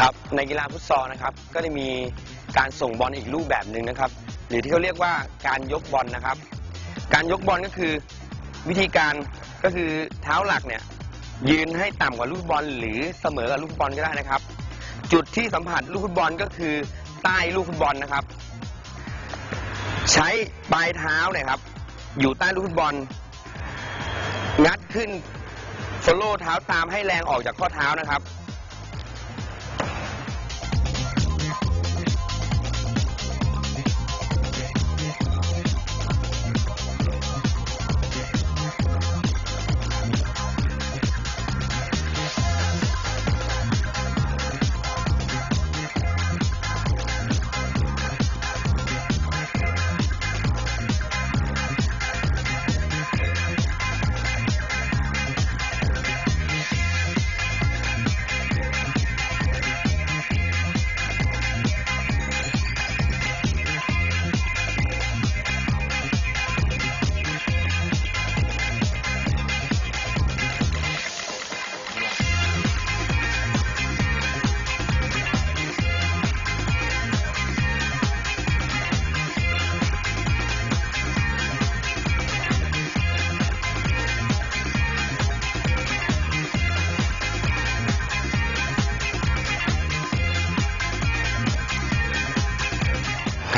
ครับในกีฬาฟุตซอลนะครับก็จะมีการส่งบอลอีกรูปแบบหนึ่งนะครับ หรือที่เขาเรียกว่าการยกบอลนะครับ การยกบอลก็คือวิธีการก็คือเท้าหลักเนี่ยยืนให้ต่ำกว่าลูกบอล หรือเสมอกับลูกบอลก็ได้นะครับ จุดที่สัมผัสลูกฟุตบอลก็คือใต้ลูกฟุตบอลนะครับ ใช้ปลายเท้าเนี่ยครับ อยู่ใต้ลูกฟุตบอล งัดขึ้นโฟลโล่เท้าตามให้แรงออกจากข้อเท้านะครับ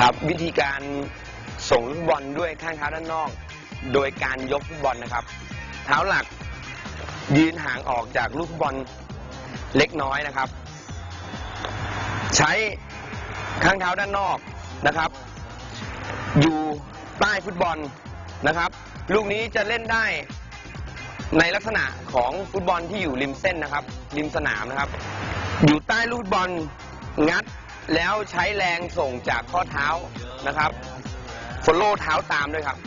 ครับวิธีการส่งลูกบอลด้วยข้างเท้าด้านนอก โดยการยกลูกบอลนะครับ เท้าหลักยืนห่างออกจากลูกฟุตบอลเล็กน้อยนะครับ ใช้ข้างเท้าด้านนอกนะครับ อยู่ใต้ฟุตบอลนะครับ ลูกนี้จะเล่นได้ในลักษณะของฟุตบอลที่อยู่ริมเส้นนะครับ ริมสนามนะครับ อยู่ใต้ลูกฟุตบอลงัด แล้วใช้แรงส่งจากข้อเท้านะครับฟอลโล่เท้าตามด้วยครับ